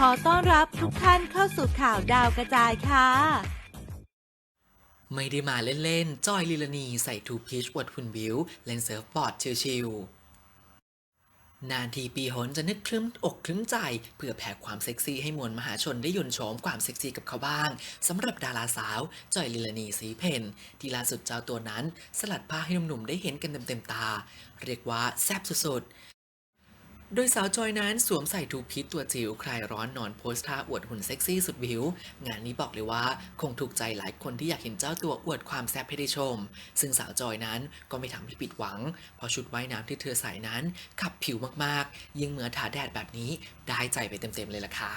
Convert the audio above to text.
ขอต้อนรับทุกท่านเข้าสู่ข่าวดาวกระจายค่ะ ไม่ได้มาเล่นๆ จอยลิลานีใส่ทูพีชอวดหุ่นบิว เล่นเซิร์ฟบอร์ดชิลๆนานทีปีหนจะนึกคลึ้มอกคลึ้มใจ เพื่อแผ่ความเซ็กซี่ให้มวลมหาชนได้ยนโฉมความเซ็กซี่กับเขาบ้างสำหรับดาราสาว จอยลิลานีสีเพนที่ล่าสุดเจ้าตัวนั้น สลัดผ้าให้หนุ่มๆได้เห็นกันเต็มๆตา เรียกว่าแซ่บสุดๆ โดยสาวจอยนั้นสวมใส่ทูพิษตัวจิ๋วคลายร้อนนอนโพสท่าอวดหุ่นเซ็กซี่สุดวิว งานนี้บอกเลยว่าคงถูกใจหลายคนที่อยากเห็นเจ้าตัวอวดความแซ่บให้ได้ชม ซึ่งสาวจอยนั้นก็ไม่ทำให้ผิดหวัง เพราะชุดว่ายน้ำที่เธอใส่นั้นขับผิวมากๆ ยิ่งเมื่อทาแดดแบบนี้ได้ใจไปเต็มๆเลยล่ะค่ะ